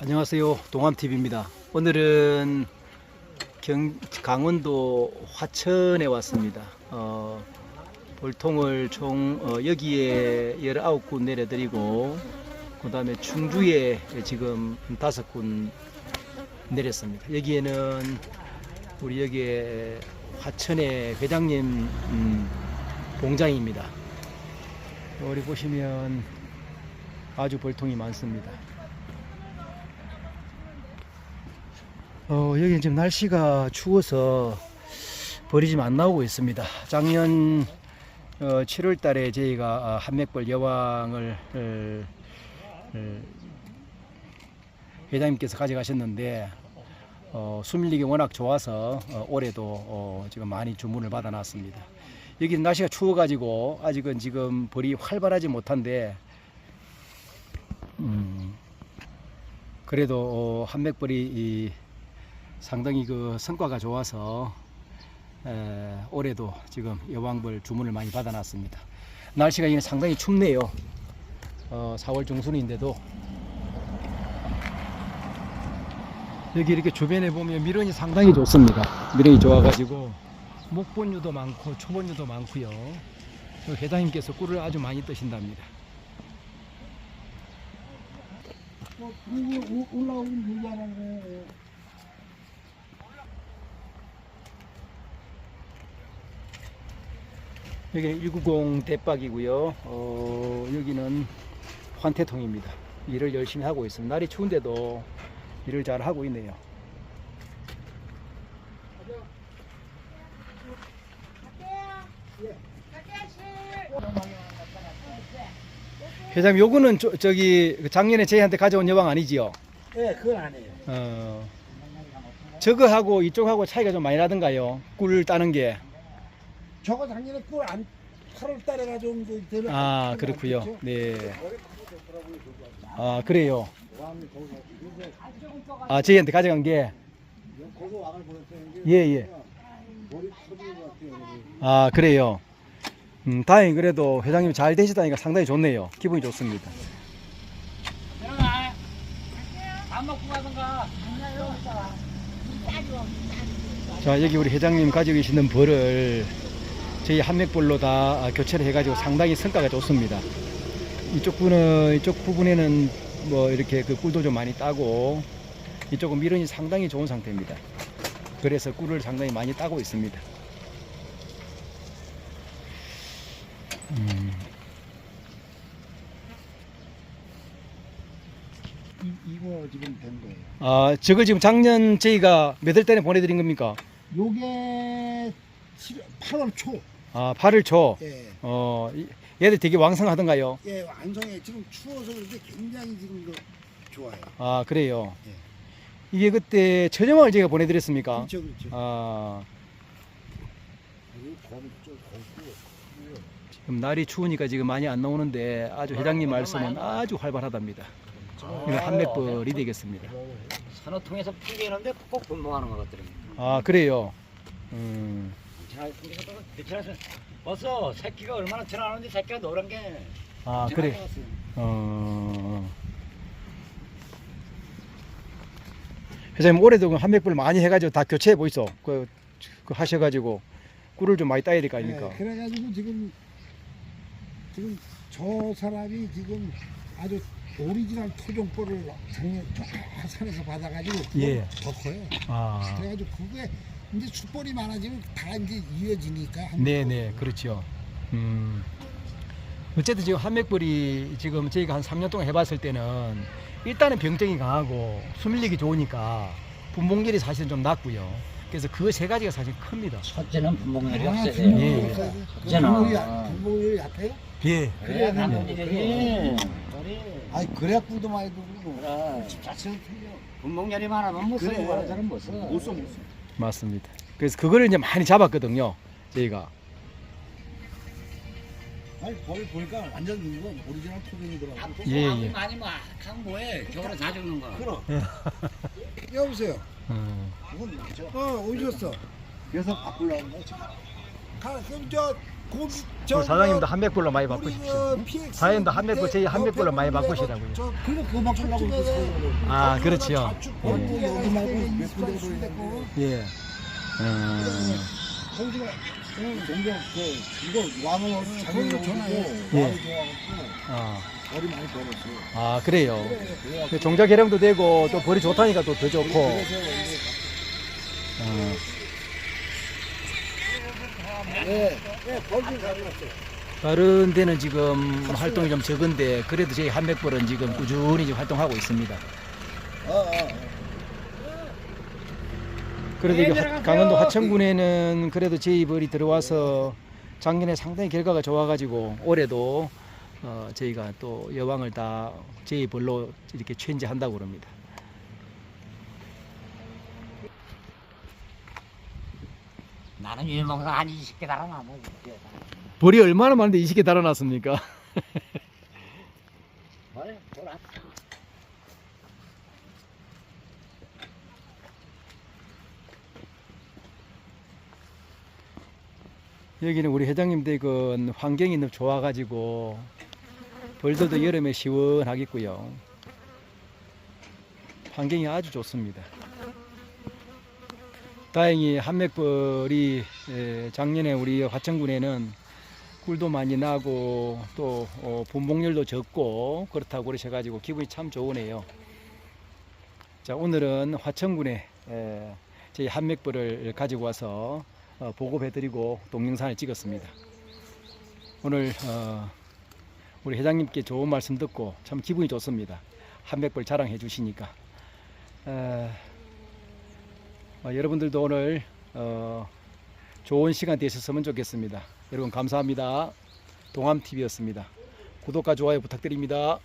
안녕하세요. 동암TV입니다. 오늘은 경, 강원도 화천에 왔습니다. 어, 볼통을 총 어, 여기에 19군 내려드리고 그 다음에 충주에 지금 5군 내렸습니다. 여기에는 우리 여기에 화천의 회장님 음, 공장입니다. 여기 보시면 아주 볼통이 많습니다. 어, 여기 지금 날씨가 추워서 벌이 좀안 나오고 있습니다. 작년 어, 7월 달에 저희가 아, 한맥벌 여왕을 을, 을, 회장님께서 가져가셨는데 어, 수밀력이 워낙 좋아서 어, 올해도 어, 지금 많이 주문을 받아놨습니다. 여기 날씨가 추워가지고 아직은 지금 벌이 활발하지 못한데 음, 그래도 어, 한맥벌이 이 상당히 그 성과가 좋아서 에, 올해도 지금 여왕벌 주문을 많이 받아놨습니다. 날씨가 상당히 춥네요. 어, 4월 중순인데도 여기 이렇게 주변에 보면 미련이 상당히 좋습니다. 미련이 좋아가지고 목본류도 많고 초본류도 많고요. 그 회장님께서 꿀을 아주 많이 뜨신답니다. 여기 190 대박이고요. 어, 여기는 환태통입니다. 일을 열심히 하고 있습니다. 날이 추운데도 일을 잘 하고 있네요. 회장님, 요거는 저, 저기 작년에 저희한테 가져온 여왕 아니지요? 예, 그건 아니에요. 어, 저거하고 이쪽하고 차이가 좀 많이 나던가요? 꿀 따는 게. 저거 작년에 꿀안 8월 달에 가져온 거 아, 그렇고요. 네. 아, 그래요. 아, 저희한테 가져간 게. 예, 예. 아, 그래요. 음, 다행히 그래도 회장님 잘 되시다니까 상당히 좋네요. 기분이 좋습니다. 자, 여기 우리 회장님 가지고 계시는 벌을 저희 한맥벌로 다 교체를 해가지고 상당히 성과가 좋습니다. 이쪽 부분은, 이쪽 부분에는 뭐 이렇게 그 꿀도 좀 많이 따고 이쪽은 미련이 상당히 좋은 상태입니다. 그래서 꿀을 상당히 많이 따고 있습니다. 음, 이, 이거 지금 된 거예요. 아, 저거 지금 작년 저희가 몇월 달에 보내드린 겁니까? 요게 7, 8월 초. 아, 8월 초. 예. 어, 이- 얘들 되게 왕성하던가요? 예, 완성해. 지금 추워서 그런데 굉장히 지금 이거 좋아요. 아, 그래요. 예. 이게 그때 천여망을 제가 보내드렸습니까? 그렇죠, 그렇죠. 아. 지금 날이 추우니까 지금 많이 안 나오는데 아주 회장님 말씀은 아주 활발하답니다. 이거 한맥벌이 되겠습니다. 산호통에서 풍기는데 꼭 분봉하는 것 같더라고요. 아, 그래요. 음, 잘또 비치라서 벌써 새끼가 얼마나 지나는데 새끼가 노란 게. 아, 그래. 왔어요. 어. 회장님 올해도 그 한맥벌 많이 해가지고 다 교체해 보이소. 그, 그 하셔가지고 꿀을 좀 많이 따야 될 거 아닙니까? 예, 그래가지고 지금 지금 저 사람이 지금 아주 오리지널 토종벌을 작년 저 산에서 받아가지고 예. 더 커요. 아, 그래가지고 그게 이제 숫벌이 많아지면 다 이제 이어지니까 한 네네, 그렇죠. 음. 어쨌든 지금 한맥벌이 지금 저희가 한 3년 동안 해봤을 때는 일단은 병증이 강하고 수밀력이 좋으니까 분봉률이 사실은 좀 낮고요. 그래서 그 세 가지가 사실 큽니다. 첫째는 분봉률이 아, 없어야 분봉이 예, 돼요. 예. 없어요. 있잖아. 분봉이 약- 분봉이 약해요? 예. 그래야 단독이지. 아니 그래야 꿀도 많이 들고 그래. 집 자체는 틀려. 분봉열이 많으면 못 써. 그래. 못 써. 못 써, 못 써. 맞습니다. 그래서 그거를 이제 많이 잡았거든요. 저희가. 아니 거기 보니까 완전 이건 오리지널 토종이더라고. 아, 예, 예. 많이 막한 거에 겨울에 다 죽는 거. 그럼. 여보세요. 음. 그건 맞죠. 어 오셨어. 그래서 바꾸려는 거지. 가 그럼 저 고기 저 사장님도 그 한맥불로 많이 우리 바꾸십시오. 그 PX 사장님도 저희 밑에 한맥불로 많이 바꾸시라고요. 저 그거 그거 바꾸려고. 아, 그렇지요. 예. 여기 말고 몇 군데. 예. 음. 이거 전화해. 예. 왕이 좋아갖고 아, 머리 많이 벌었어요. 아 그래요. 그래갖고 그 종자 개량도 되고 또 벌이 좋다니까 또 더 좋고. 그래서 어. 예, 예, 벌금 가져갔어요. 다른 데는 지금 활동이 좀 적은데 그래도 저희 한맥벌은 지금 꾸준히 지금 활동하고 있습니다. 어, 어, 어. 그래도 이게 화- 강원도 화천군에는 그래도 저희 벌이 들어와서 작년에 상당히 결과가 좋아가지고 올해도 어, 저희가 또 여왕을 다 저희 벌로 이렇게 체인지한다고 그럽니다. 나는 일목사 한 20개 달아나 뭐. 벌이 얼마나 많은데 20개 달아놨습니까? 여기는 우리 회장님 댁은 환경이 너무 좋아가지고 벌들도 여름에 시원하겠고요. 환경이 아주 좋습니다. 다행히 한맥벌이 에, 작년에 우리 화천군에는 꿀도 많이 나고 또 어, 분봉률도 적고 그렇다고 그러셔가지고 기분이 참 좋으네요. 자 오늘은 화천군에 에, 저희 한맥벌을 가지고 와서 어, 보고해드리고 동영상을 찍었습니다. 오늘 어, 우리 회장님께 좋은 말씀 듣고 참 기분이 좋습니다. 한백벌 자랑해 주시니까 어, 어, 여러분들도 오늘 어, 좋은 시간 되셨으면 좋겠습니다. 여러분 감사합니다. 동암TV였습니다. 구독과 좋아요 부탁드립니다.